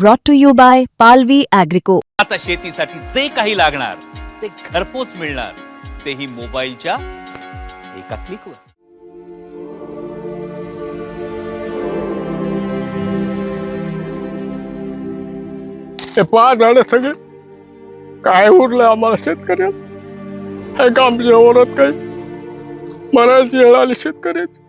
brought to you by Palvi Agrico. आता शेतीसाठी जे काही लागणार ते घरपोच मिळणार. तेही मोबाईलच्या एका क्लिकवर हे पहा झाडं सगळे. काय उरलं आम्हाला शेतकऱ्याला हे काम जेवणत काही? मरायची वेळ आली शेतकऱ्याची.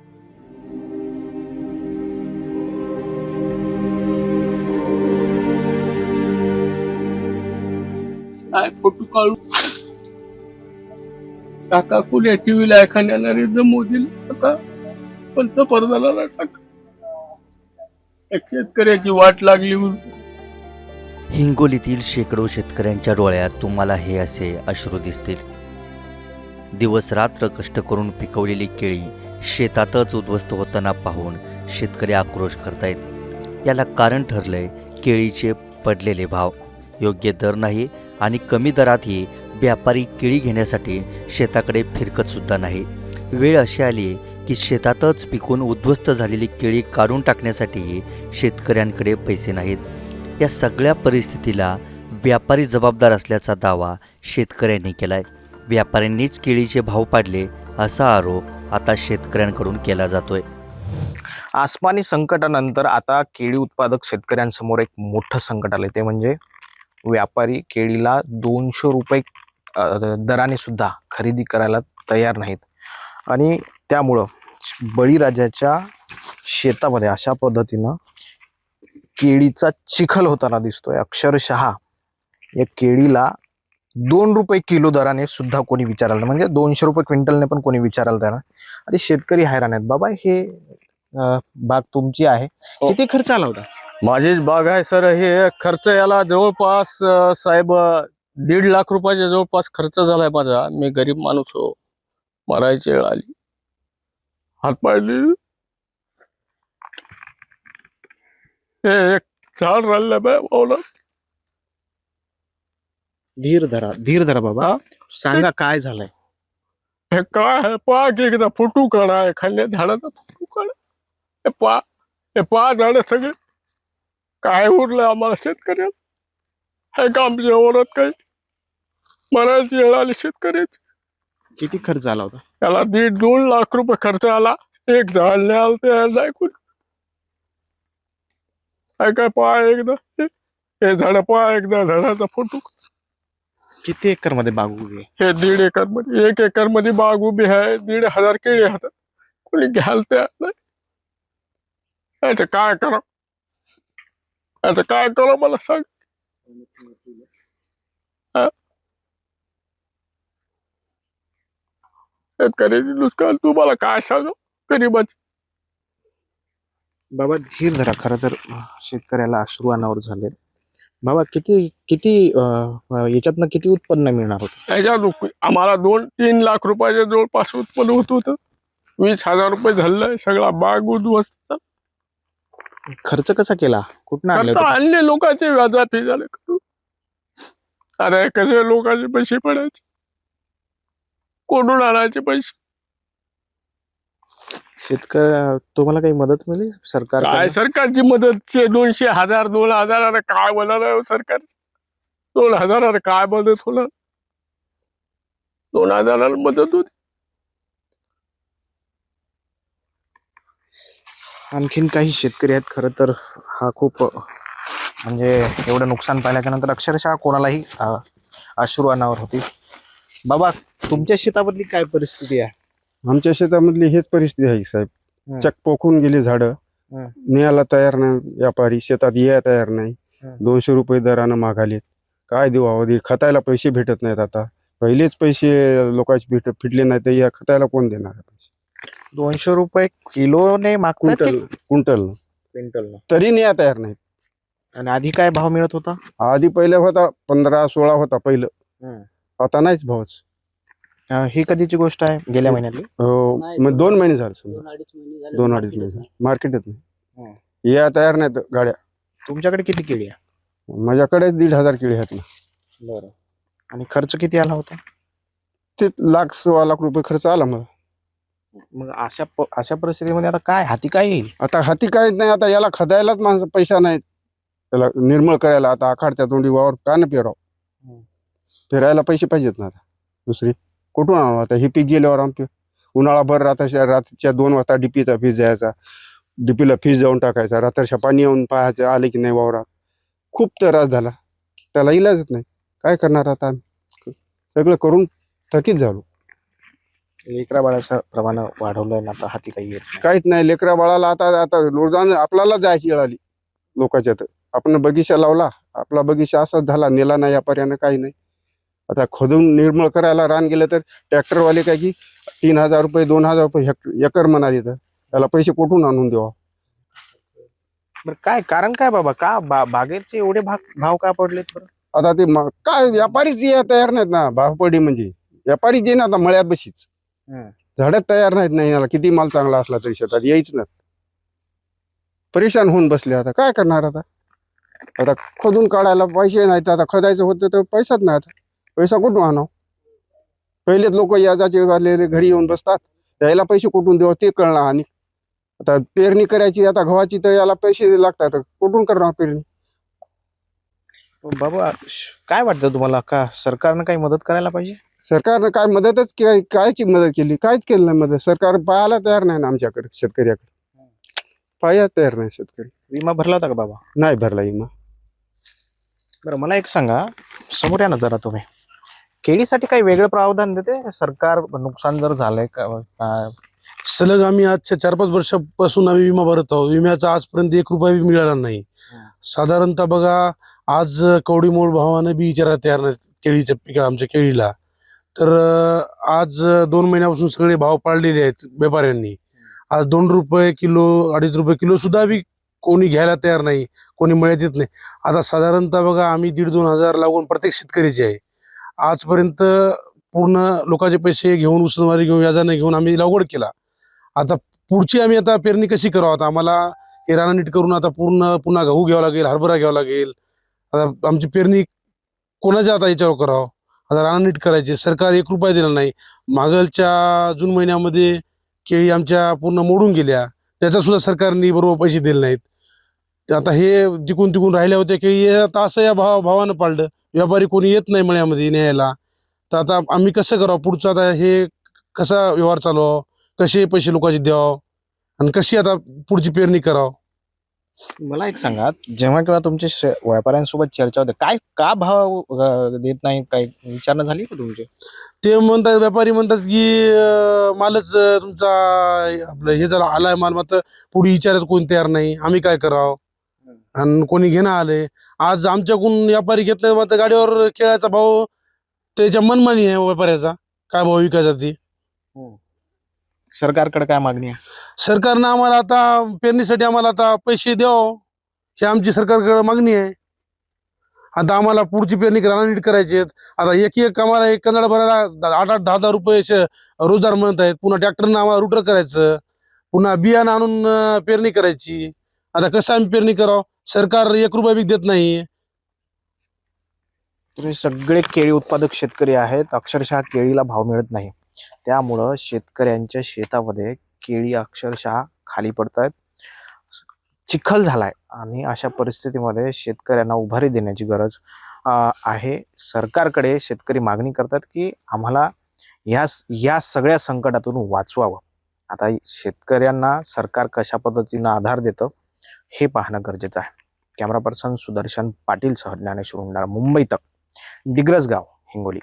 काय फोटो काढू. काका कुल्या टीव्हीला एखाद्या नरेंद्र मोदीला आता पंतप्रधानाला टाका. शेतकऱ्याची वाट लागली हिंगोलीतील शेकडो शेतकऱ्यांच्या डोळ्यात तुम्हाला हे असे अश्रू दिसतील. दिवस रात्र कष्ट करून पिकवलेली केळी शेतातच उद्ध्वस्त होताना पाहून शेतकरी आक्रोश करतायत. याला कारण ठरलंय केळीचे पडलेले भाव. योग्य दर नाही आणि कमी दरातही व्यापारी केळी घेण्यासाठी शेताकडे फिरकत सुद्धा नाही. वेळ अशी आली की शेतातच पिकून उद्ध्वस्त झालेली केळी काढून टाकण्यासाठीही शेतकऱ्यांकडे पैसे नाहीत. या सगळ्या परिस्थितीला व्यापारी जबाबदार असल्याचा दावा शेतकऱ्यांनी केलाय. व्यापाऱ्यांनीच केळीचे भाव पाडले असा आरोप आता शेतकऱ्यांकडून केला जातोय. आसमानी संकटानंतर आता केळी उत्पादक शेतकऱ्यांसमोर एक मोठं संकट आलं ते म्हणजे व्यापारी केळीला दोनशे रुपये दराने सुद्धा खरेदी करायला तयार नाहीत आणि त्यामुळं बळीराजाच्या शेतामध्ये अशा पद्धतीनं केळीचा चिखल होताना दिसतोय अक्षरशः या केळीला दोन रुपये किलो दराने सुद्धा कोणी विचारायला. म्हणजे दोनशे रुपये क्विंटलने पण कोणी विचारायला तयार. आणि शेतकरी हैराण आहेत बाबा हे बाग तुमची आहे हो. किती खर्च आला होता माझीच बाग आहे सर. हे खर्च याला जवळपास साहेब दीड लाख रुपयाच्या जवळपास खर्च झालाय माझा. मी गरीब माणूस हो. मरायची वेळ आली. हात पाडली. हे एक झाड राहिलं बाय भाऊला धीर धरा धीर धरा बाबा? सांगा काय झालंय? हे काय आहे? पहा की एकदा फोटो काढा. एखाद्या झाडाचा फोटो काढा. हे पहा हे पहा झाड सगळे. काय उरलं आम्हाला शेतकऱ्याला हे काम जेवणत काही? मरायची वेळ आली शेतकऱ्याची किती खर्च आला होता? त्याला दीड दोन लाख रुपये खर्च आला. एक झाड नाही आलं ते ऐकून काय काय पहा एकदा. हे झाड पहा एकदा झाडाचा फोटो. किती एकरमध्ये बाग उभी आहे? हे दीड एकरमध्ये. एक एकरमध्ये बाग उभी आहे. दीड हजार केळी हातात. कोणी घ्याल तयार नाही. आता काय करा? आता काय करा मला सांग? शेतकऱ्याची नुकसान तुम्हाला काय सांग? गरीबाची. बाबा धीर धरा. खरं तर शेतकऱ्याला अश्रू अनावर झाले. बाबा किती किती याच्यातनं किती उत्पन्न मिळणार होतं? ह्याच्या रुप- आम्हाला दोन तीन लाख रुपयाच्या जवळपास उत्पन्न होत होतं. वीस हजार रुपये झालं. सगळा बाग उद्ध्वस्त. खर्च कसा केला? आणले करता होते? आणले लोकांचे व्याजापी झाले करून. अरे कसे लोकांचे पैसे पडायचे? कोणून आणायचे पैसे. शेतकरी तुम्हाला काही मदत मिळेल सरकार काय सरकारची मदतचे दोनशे हजार दोन हजार अरे काय बोलणार आहे हो सरकार दोन हजार अरे काय मदत होणार? दोन हजाराला मदत होती. आणखीन काही शेतकरी आहेत. खरं तर हा खूप म्हणजे एवढं नुकसान पाहिल्याच्या नंतर अक्षरशः कोणालाही अश्रू अनावर होती बाबा तुमच्या शेतामधली काय परिस्थिती आहे? आमच्या शेतामधली हेच परिस्थिती आहे साहेब. चक पोखून गेली झाडं. न्यायला तयार नाही व्यापारी शेतात यायला तयार नाही. दोनशे रुपये दरानं मागालेत. काय देऊ अवधी? खतायला पैसे भेटत नाहीत आता. पहिलेच पैसे लोकांचे भेट फिटले नाही तर या खतायला कोण देणार? पैसे दोनशे रुपये किलोने मागतात क्विंटल क्विंटल. क्विंटल. तरी न्याय तयार नाहीत. आणि आधी काय भाव मिळत होता? आधी पहिले होता पंधरा सोळा होता पहिलं. आता नाहीच भावच. अ, ही कधीची गोष्ट आहे? गेल्या महिन्यातली? हो, मग दोन महिने झाले समजा. दोन अडीच महिने झाले. दोन अडीच महिने मार्केटच झाले. मार्केटच हं. नाही या तयार नाहीत गाड्या. तुमच्याकडे किती केळी आहे? माझ्याकडे दीड हजार किळे आहेत ना. बरं. आणि खर्च किती आला होता? ते लाख सव्वा लाख रुपये खर्च आला मला. मग अशा प- अशा परिस्थितीमध्ये आता काय हाती काय येईल? आता हाती काहीच नाही आता याला खदायलाच माणसं पैसा नाहीत. त्याला निर्मळ करायला आता आखाडच्या तोंडी वावर का न पेराव? हम्म. पेरायला पैसे पाहिजेत ना आता दुसरी? कुठून आणू आता? हे पीक गेल्यावर आमचे उन्हाळाभर रात्रच्या रात्रीच्या दोन वाजता डीपीचा फीस जायचा. डीपीला फीस जाऊन टाकायचा. रात्रच्या पाणी येऊन पाहायचं आले की नाही वावरात. खूप त्रास झाला. त्याला इलाजच नाही. काय करणार आता आम्ही? सगळं करून थकीत झालो. लेकरा बाळाचं प्रमाण वाढवलंय ना आता हाती काही येत नाही. काहीच नाही. लेकरा बाळाला आता आता रोजान आपल्याला जायची वेळ आली लोकांच्या तर. आपण बगीचा लावला. आपला बगीचा असाच झाला. नेला नाही यापर्यंत काही नाही. आता खोदून निर्मळ करायला रान गेलं तर ट्रॅक्टरवाले काय की तीन हजार रुपये दोन हजार रुपये एकर म्हणाले तर. त्याला पैसे कुठून आणून द्यावा बरं काय कारण काय बाबा? का बा बागेचे एवढे भाग भाव का पडलेत बरं? आता ते म- काय व्यापारीच या तयार नाहीत ना भावपडी म्हणजे. व्यापारी जे ना आता मळ्यात बशीच. झाडच तयार नाहीत नाही याला. किती माल चांगला असला तरी शेतात यायच ना. परेशान होऊन बसले आता. काय करणार आता? आता खोदून काढायला पैसे नाहीत. आता खोदायचं होतं तर पैसाच नाही आता. पैसा कुठून आणाव? पहिलेच लोक याजाचे वाले घरी येऊन बसतात. त्याला पैसे कुठून देऊ ते कळणार आणि. आता पेरणी करायची आता गव्हाची तर याला पैसे लागतात. कुठून करणार पेरणी? बाबा काय वाटतं तुम्हाला? का सरकारनं काही मदत करायला पाहिजे? सरकारनं काय मदतच के- कायची मदत केली? काहीच केलं नाही मदत. सरकार पाहायला तयार नाही ना आमच्याकडे शेतकऱ्याकडे. पाहायला तयार नाही शेतकरी. विमा भरला होता का बाबा? नाही भरला विमा. बरं मला एक सांगा. समोर या ना जरा तुम्ही. केळीसाठी काही वेगळं प्रावधान देते? सरकार नुकसान जर झालंय का? का- सलग आम्ही आजच्या चार पाच वर्षापासून आम्ही विमा भरत आहोत. विम्याचा आजपर्यंत एक रुपया बी मिळाला नाही. साधारणतः बघा आज कवडीमोल भावानं बी विचारायला तयार नाहीत केळीच्या पिका आमच्या केळीला. तर आज दोन महिन्यापासून सगळे भाव पाळलेले आहेत व्यापाऱ्यांनी. आज दोन रुपये किलो अडीच रुपये किलो सुद्धा बी कोणी घ्यायला तयार नाही कोणी मिळत येत नाही. आता साधारणतः बघा आम्ही दीड दोन हजार लागून प्रत्येक शेतकरीचे आहे. आजपर्यंत पूर्ण लोकांचे पैसे घेऊन उसनवारी घेऊन व्याजाने घेऊन आम्ही लागवड केला. आता पुढची आम्ही आता पेरणी कशी करावं? आता आम्हाला हे नीट करून आता पूर्ण पुन्हा गहू घ्यावा लागेल हरभरा घ्यावा लागेल. आता आमची पेरणी कोणाच्या आता याच्यावर करावं? आता रान नीट करायचे. सरकार एक रुपया दिला नाही. मागलच्या जून महिन्यामध्ये केळी आमच्या पूर्ण मोडून गेल्या. त्याचासुद्धा सरकारने बरोबर पैसे दिले नाहीत. आता हे तिकून तिकून राहिल्या होत्या केळी. हे आता असं या भाव भावानं पाळलं. व्यापारी कोणी येत नाही मळ्यामध्ये न्यायला. तर आता आम्ही कसं करावं? पुढचं आता हे कसा व्यवहार चालवावं? कसे पैसे लोकांचे द्यावं? आणि कशी आता पुढची पेरणी करावं? मला एक सांगा जेव्हा केव्हा तुमच्या व्यापाऱ्यांसोबत चर्चा होते काय का भाव अं, देत नाही? काही विचारणा झाली का तुमची? ते म्हणतात व्यापारी म्हणतात की अं, मालच अं, तुमचा आपलं हे झाला आलाय माल मात्र पुढे विचारायचं कोणी तयार नाही. आम्ही काय करावं? आणि कोणी घेणं आले आज आमच्याकडून व्यापारी घेत नाही मात्र गाडीवर खेळायचा भाव त्याच्या मनमानी आहे व्यापाऱ्याचा. काय भाव विकायचा ती? सरकारकडे काय मागणी आहे? सरकारनं आम्हाला आता पेरणीसाठी आम्हाला आता पैसे द्यावं ही आमची सरकारकडे मागणी आहे. आता आम्हाला पुढची पेरणी करायला नीट करायची आहेत. आता एक एक आम्हाला एक कंदाड भरायला द- आठ आठ दहा दहा रुपये श- रोजगार म्हणत आहेत. पुन्हा ट्रॅक्टरनं आम्हाला रुटर करायचं पुन्हा बियाणं आणून अं, पेरणी करायची. आता कसं आम्ही पेरणी करावं? सरकार एक रुपया बी देत नाही. तुम्ही सगळे केळी उत्पादक शेतकरी आहेत. अक्षरशः केळीला भाव मिळत नाही. त्यामुळं शेतकऱ्यांच्या शेतामध्ये केळी अक्षरशः खाली पडत आहेत चिखल झालाय आणि अशा परिस्थितीमध्ये शेतकऱ्यांना उभारी देण्याची गरज आहे. सरकारकडे शेतकरी मागणी करतात की आम्हाला या या सगळ्या संकटातून वाचवावं. आता शेतकऱ्यांना सरकार कशा पद्धतीनं आधार देतं हे पाहणं गरजेचं आहे. कॅमेरा पर्सन सुदर्शन पाटील सह ज्ञानेश्वर हुंडाळ मुंबई तक. डिग्रस गाव हिंगोली.